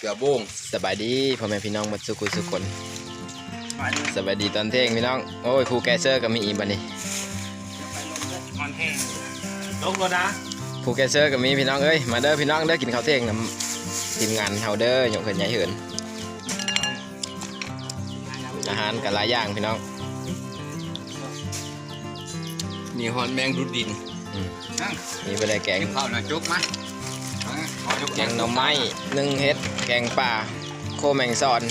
เกลือบุ้งสบายดีพ่อแม่พี่น้องหมดสุขุสุขคนมาดิสบายดีตอนเที่ยงพี่น้องโอ้ยครูแกเซอร์ก็มีอีกบัดนี้มันแห้งลงแล้วนะครูแกเซอร์ก็มีพี่น้องเอ้ยมาเด้อพี่น้องเด้อกินข้าวเที่ยงนํทีมงานเฮาเด้อหยกเขินใหญ่เหินอาหารกับหลายอย่างพี่น้องนี่ฮอนแมงดุดดินอืมนั่งมีไปเลยแกงกินข้าวหน่อยจุกมาขอยก แกงหน่อไม้นึ่งเฮ็ด แกงป่า โคแมงซอน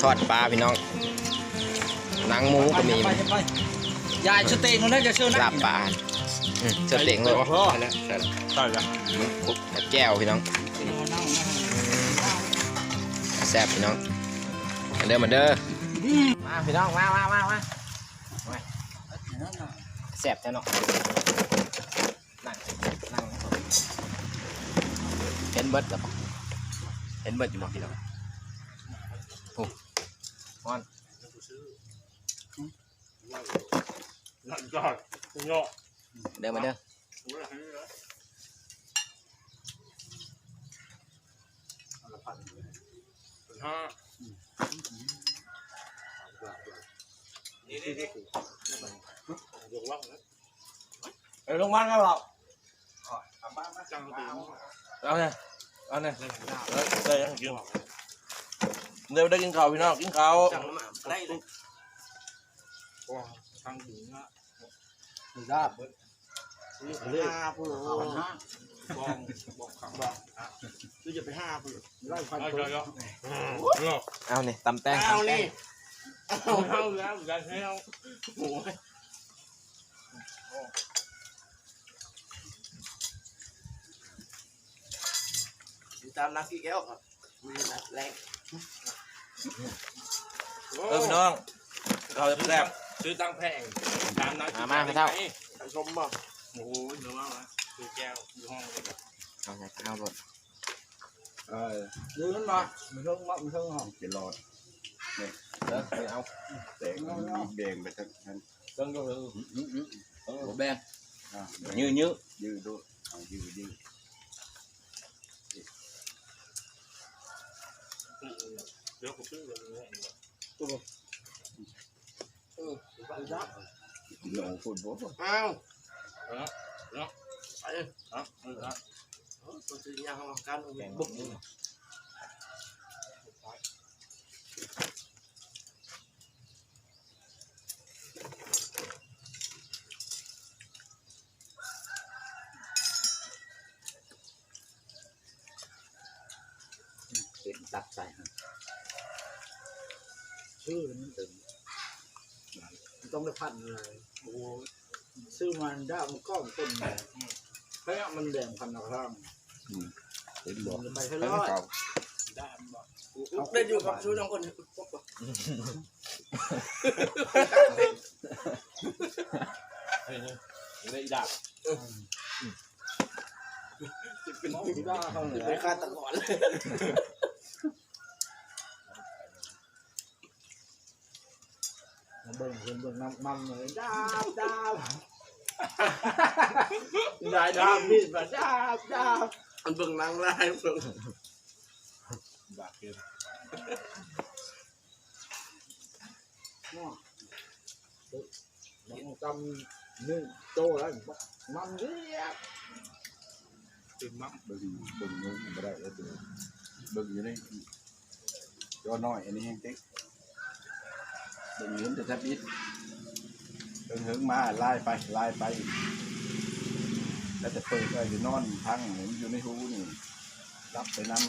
ทอดปลาพี่น้องหนังหมูก็มียายชุดเตงคนนั้นจะเชื่อนะลาบปลาเสื้อเต็งเลยพ่อแล้วใช่แล้วแก้วพี่น้องแซ่บพี่น้องมาเด้อมาเด้อมาพี่น้องมามามามามาแซ่บแท้เนาะนั่งนั่ง เห็นเบิดแล้วปะเห็นเบิดอยู่บ่พี่น้องโอ้มอนนั่นยอดเงาะเด้อมาเด้อเป็นห้านี่นี่นี่ยกล่องนะเออลงมาแล้วเราจังตีเอาเนี่ยเอาเนี่ย ได้ได้ได้ยังกินเดี๋ยวได้กินข้าวพี่น้องกินข้าวจังน้ำมันได้เลยว้าตั้งถึงนะลาบห้าผู้ห้าบ้องบอกขังบ้องคือจะไปห้าผู้ไล่ฟันเลยก็เงาะเอานี่ตำแตงเอาตำแตนี่งเอาเอาแล้วกันให้เอาโอ้ย ตามนักกี่แก้วครับมีนัดแรงเออพี่น้องข้าวแซ่บซื้อตั้งแพงตามนั้นมามาพี่เท่า ชมบ่โอ้โหเดี๋ยวว่าซื้อแก้วอยู่ห้องเลยเอาใส่ข้าวบดเออยืนมาไม่ต้องมาไม่ต้องห้องจะรอดเด้อไปเอาแตกมันมีแดงไปทั้งนั้นต้องยกเลยอื้ออื้ออื้อหัวแบงอะยื้อยื้อ ยืดด้วย เอายืดยืดเดี๋ยวผมซื้อเลยลองพูดบ่อ้าวไปอะเอออะตัวซื้อยาของการแกงบุก ตัดใส่ฮะชื่อมันตึงต้องได้พันเลยโอ้ซื้อมันได้มันก้อนต้นเลยแค่มันแดงพันละครั้งเป็นบ่ไปให้ให้รอดเก่าได้บ่ได้อยู่กับชูน้องคนเฮ้ยได้ดาบเป็นได้เขาเลยไปฆ่าตะกอนเลย เบิ่งคนเบิ่งน้ำมันเลยดาบดาบได้ดาบมีดมาดาบดาบมันเบิ่งนางร้ายเบิ่งดาบเกินมันจำนึ่งโตแล้วมันเรียกตื่นมั้งเบิ่งเบิ่งนู้นบ่ได้แล้วตัวเบิ่งอยู่ในจอน้อยอันนี้แห้งเต็ก ตึงเห็นจะแทบอิดเบิ่งเหิงมาไล่ไปไล่ไป แล้วจะเปิดไว้อยู่นอนพังหมือนอยู่ในหูนี่รับไปน้ำ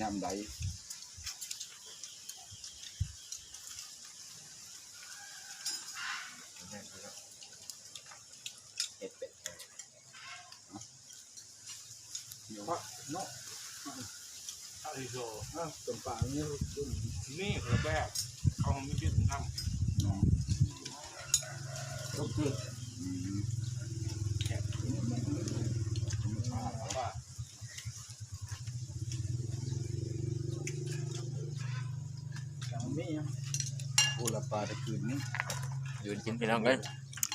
ยำใด เห็ดเป็ด เนาะ ถ้าอีโซอะต้นป่าเนี่ยนี่คนแบบเขาไม่คิดทำน้องก็คืออืมว่าอย่างนี้พูดละปลาตะคืนนี้ยืนกินพี่น้องเอ้ย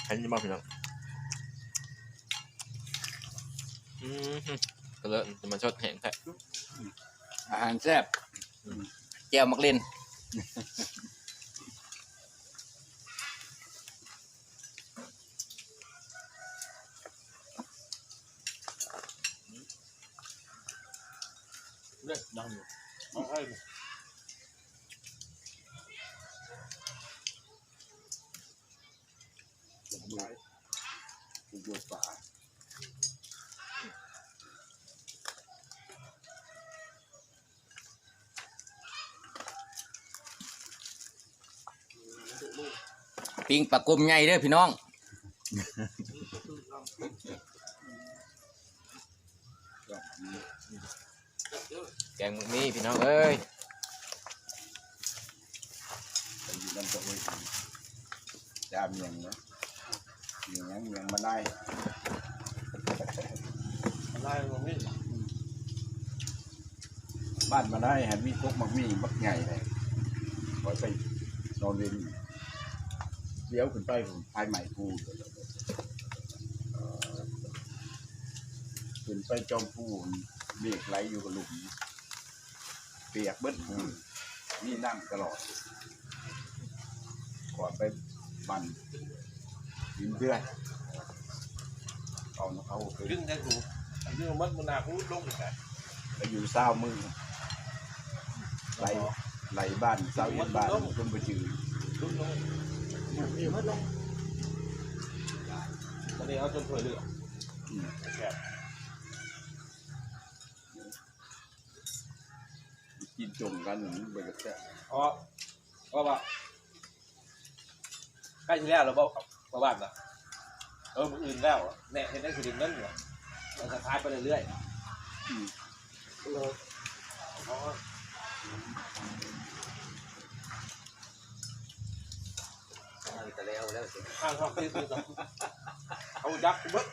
ฉันจะมาพี่น้องอืมกระเลอะจะมาชดแห้งแท้ อาหารแซ่บแก้วมักเล่นเลือดดำอยู่เอาให้ หลายอยู่ป่า ปิ้งปลากลมใหญ่เด้อพี่น้องก็มีแกงมึกมีพี่น้องเอ้ยไปอยู่นั่นตัวเองจามยังนะยังยังยังมาได้อะไรตรงนี้บ้านมาได้หันมีพวกมักมีมักใหญ่เลยคอยไปนอนเรียน เลี้ยวขึ้นไปผมภายใหม่กูเอ่อขึ้นไปจอมพูนเบรกไหลอยู่กับหลุมเปียกเบิ้ลหูนี่นั่งตลอดก่อนไปบันดินเดือนเอาน้ำเขาไปขึ้นได้ถูกอันนี้มันมันนาพูดลงอีกแล้วไปอยู่เศร้ามือไหลไหลบ้านเศร้าเย็นบ้านต้นไปจือลุกลง มีพัดลมวันนี้เอาจนถอยเรืออืมแคบกินจงกันอย่างนี้ไปกับแค่อ๋อก็ว่าใกล้ที่แล้วเราบอกประวัตินะเออมืออื่นแล้วแน่เห็นได้สิริเงินอยู่เราจะขายไปเรื่อยเราๆอ๋อ แต่แล้วแล้วสิข้างห้องที่คือเอายักษ์บิ้ล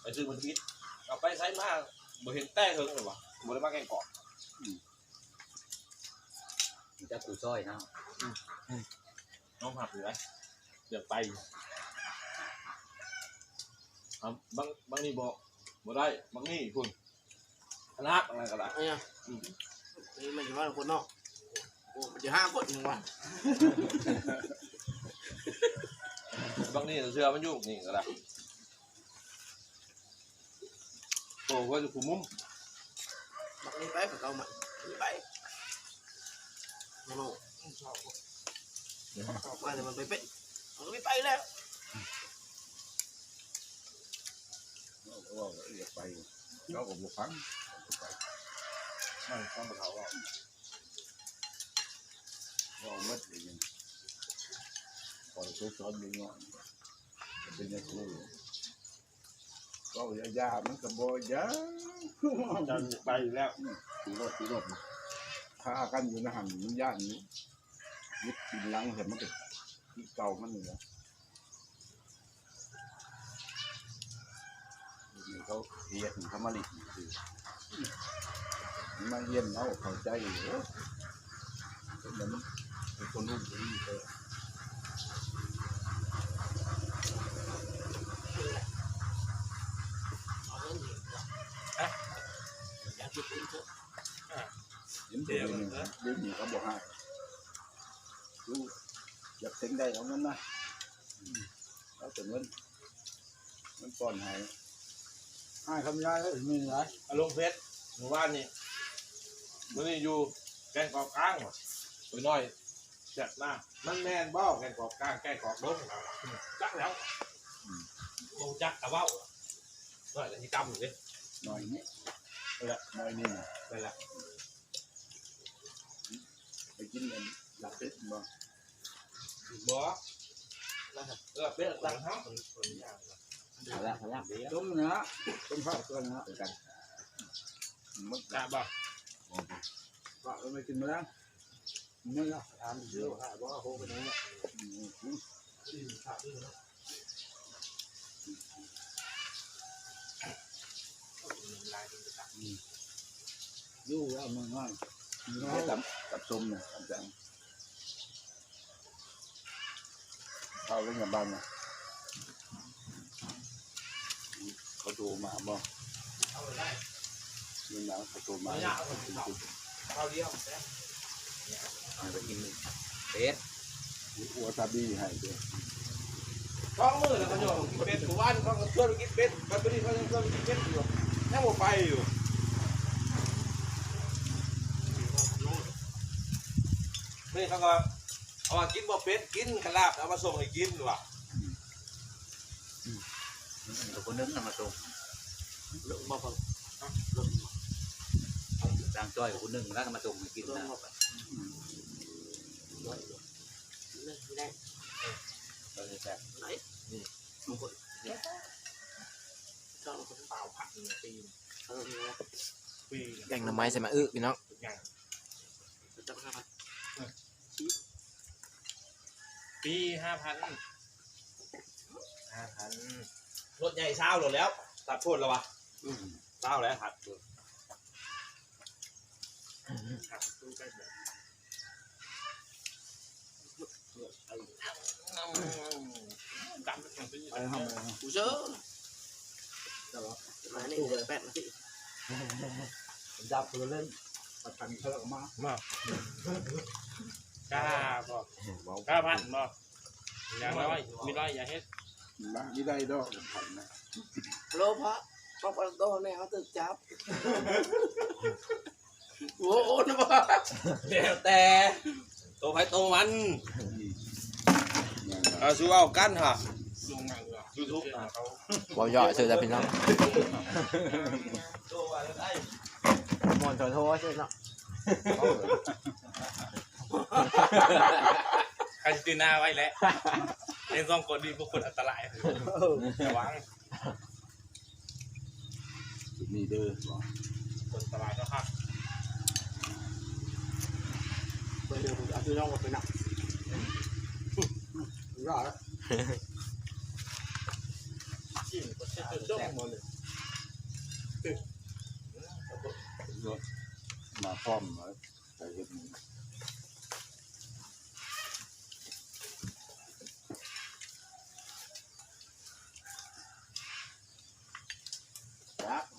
ไปซื้อมันพิษเอาไปใช้มากบ่เห็นแต้เฮิงเลยวะบ่ได้มาแกงเกาะจะกูซอยนะน้องหับอยู่ไหนเดี๋ยวไปเอาบบางบางนี่บอกบ่ได้บางนี่คุณคณะอะไรก็ได้เนี่ยนี่มันจะว่าคนนอก โอ้มันจะห้าคนหนึ่งวันบางนี่เสื้อมันยุ่งนี่ก็ได้โอ้ก็จะคุมมุ้มบักนี้ไปกับเขาใหม่นี่ไปโน่โน่ออกมาแต่มันไปเป็นมันก็ไม่ไปแล้วเราก็ว่าอยากไปเราก็บอกฟังไปไม่ต้องไปเขาหรอก เราไม่ได้ยังพอเราสอนอยู่เนาะเป็นยังไงก็ยายามันก็บ่ยาจะไปแล้วตีรถตีรถฆ่ากันอยู่นะหันมันย่านนี้ยึดกินลังเห็นมันก็ที่เก่ามันนี่แหนี่เขาเรียนเขามาลิดคือมาเยี่ยมเอาเข้าใจอยู่มัน เป็นคนรุ่นที่ดีเลยเอาเงินอีกอะอยากกินเถอะเห็นตัวนึงเดี๋ยวนี้เขาบอกให้ดูอยากเซ็งได้เอาเงินนะเอาแต่เงินมันก่อนให้ให้คำยายแล้วมีอะไรอารมณ์เพชรหมู่บ้านนี่มื่อนี้อยู่แกงกอกกลางว่ะไปหน่อย จัดหน้ามันแมนบ้าแกงกอกกลางแกงกอกล้มจักแล้วโมจักกะเบ้าหน่อยแต่ที่กำอยู่ดิหน่อยนี้ไปละหน่อยนี่นะไปละไปกินกันหลับเป็ดบ่บ่เออเป็นหลังเท้าเอาละเอาละต้มนะต้มข้าวก่อนนะเจอกันมึกจ้าบ่ฝากไปกินมาแล้ว นี่ละถามเยอะค่ะว่าโหเป็นยังไงยู่ว่ามันง่ายน้อยกับกับส้มเนี่ยกับจังเข้าเรื่องกับบ้านนะตูมาบ่เอาไปได้นี่นะประตูมาเอาเนี่ยเอาไปเอาเอาเดียวแซ่บเอา ไปกินเป็ดหัวซาบี้ให้ด้วยท้องมือแล้วก็โยนกินเป็ดหมู่บ้านเขาก็ชวนไปกินเป็ดมันไปนี่เขายังชวนไปกินเป็ดอยู่แค่ผมไปอยู่นี่เขาก็เอามากินบ่เป็ดกินขลาบเอามาส่งให้กินว่ะตัวคนนึงนำมาส่งลูกบ่พอจางจ้อยกับคนนึงแล้วก็มาส่งให้กินนะ เราจะแซ่บปีแกงหน่อไม้ใส่มาอึพี่น้องทุกอย่างปีห้าพันห้าพันรถใหญ่เช้าหมดแล้ว ตัดโทษแล้ววะเช้าแล้วหัดครับดูกันเลย จำเป็นอย่างที่ไปห้องเลยกูเจอมานี่เดี๋ยวแปดนาทีจับตัวเล่นประกันเขาแล้วก็มากล้าบอกกล้าพันบอกอย่างน้อยมีร้อยอย่าเฮ็ดบ้านนี่ได้ดอกผันนะโลพะป้องกันโตแน่เขาตึกจับโอ้โหนะบ้าเดี๋ยวแต่โตไผโตมันเอาสู้เอากันฮะลงหนังเหรอยูทูบเขาบ่ย่อเจอแต่พี่น้องโตว่าได้มอนโทโทใช่เนาะใครจะตื่นหน้าไว้แล้วเล่นซองกดดีพวกคนอันตรายระวังจุดนี้เด้อบอกคนอันตรายก็ครับไปเดี๋ยวผมเอาตัวน้องมาไปหนัก รอดแล้วจิ้มก็เช็ดจบหมดเลยมาพร้อมมาใส่เห็ดหมู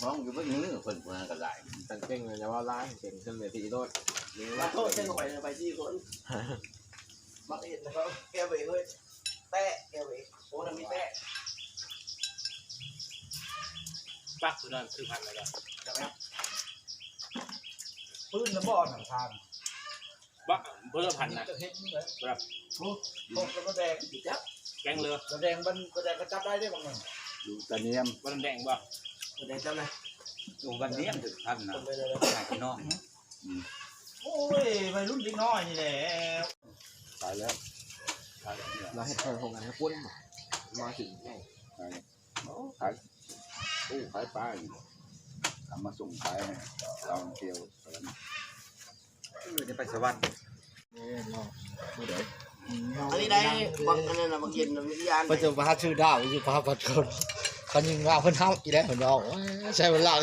ห้องอยู่เพิ่งนึกคนมากันหลายตั้งเก่งเลยจะว่าร้ายเก่งขึ้นเลยทีโดดมาโทษเส้นหอยไปที่คนมักเห็นนะครับแกเวเฮ้ยแตะแกเวโอ้ทำมีแตะ ปักตัวนั้นคือพันอะไรปืนแล้วบ่อหนังทางบักเพื่อพันนะจะเห็นเลยโอ้โหกระแดงจับแกงเรือกระแดงมันกระแดงก็จับได้ได้บางหน่อยดูตะเนียมวันแดงบ่กระแดงจับเลยอยู่วันนี้ถึงพันคนะนไปเลยขายพี่น้องโอ้ยวัยรุ่นเล็กน้อยนี่แหละตายแล้วตายแล้วเนี่ยเราเห็ดเพิ่มโครงกันให้ปุ้นมาถึงไงตายโอ้ขาย โอ้ขายปลาอยู่ทำมาส่งขายให้เราเที่ยวไปแล้วนะจะไปสวรรค์อันนี้ได้บางอันนั้นนะบางเย็นวิทยาปัจจุบันชื่อดาวอยู่พาปัดคนคนยิงว่าเพิ่นเฮาอีได้เพิ่นดอกใช่เวลา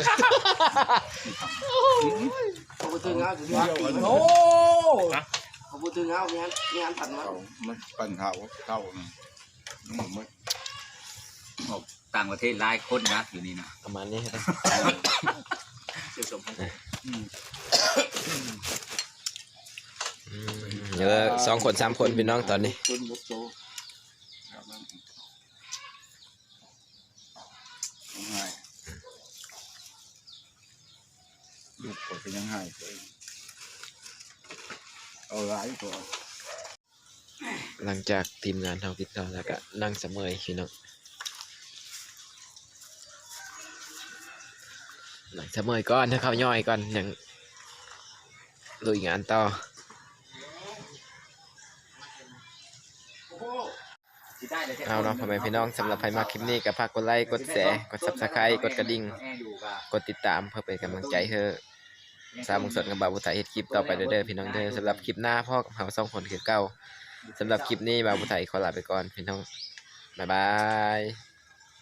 เขาพูดถึงเงาถึงว่าปีโอ้เขาพูดถึงเงามีอันมีอันผัดมาเขามันปัญหาเข้านะมันไม่ ต่างประเทศหลายคนนะอยู่นี่นะประมาณนี้ครับชื่อสมพงษ์เยอะสองคนสามคนพี่น้องตอนนี้ ต้นบกโตง่ายลูกก็ยังง่ายเลยเอาหลายตัวหลังจากทีมงานเฮากินข้าวแล้วก็นั่งเสมอพี่น้อง หลังเสมอก่อนถ้าเขาย่อยก่อนอยังลุยงานต่อเอาเนาะพ่อแม่พี่น้องสำหรับใครมาคลิปนี้ก็ฝากกดไลค์กดแชร์กด Subscribe กดกระดิ่ง กดติดตามเพื่อเป็นกำลังใจให้สาวมุงสดกับบาวบุตรเฮ็ดคลิปต่อไปเด้อๆพี่น้องเด้อสำหรับคลิปหน้าพ่อกับเฮาสองคนคือเก่าสำหรับคลิปนี้บาวบุตรขอลาไปก่อนพี่น้องบ๊ายบาย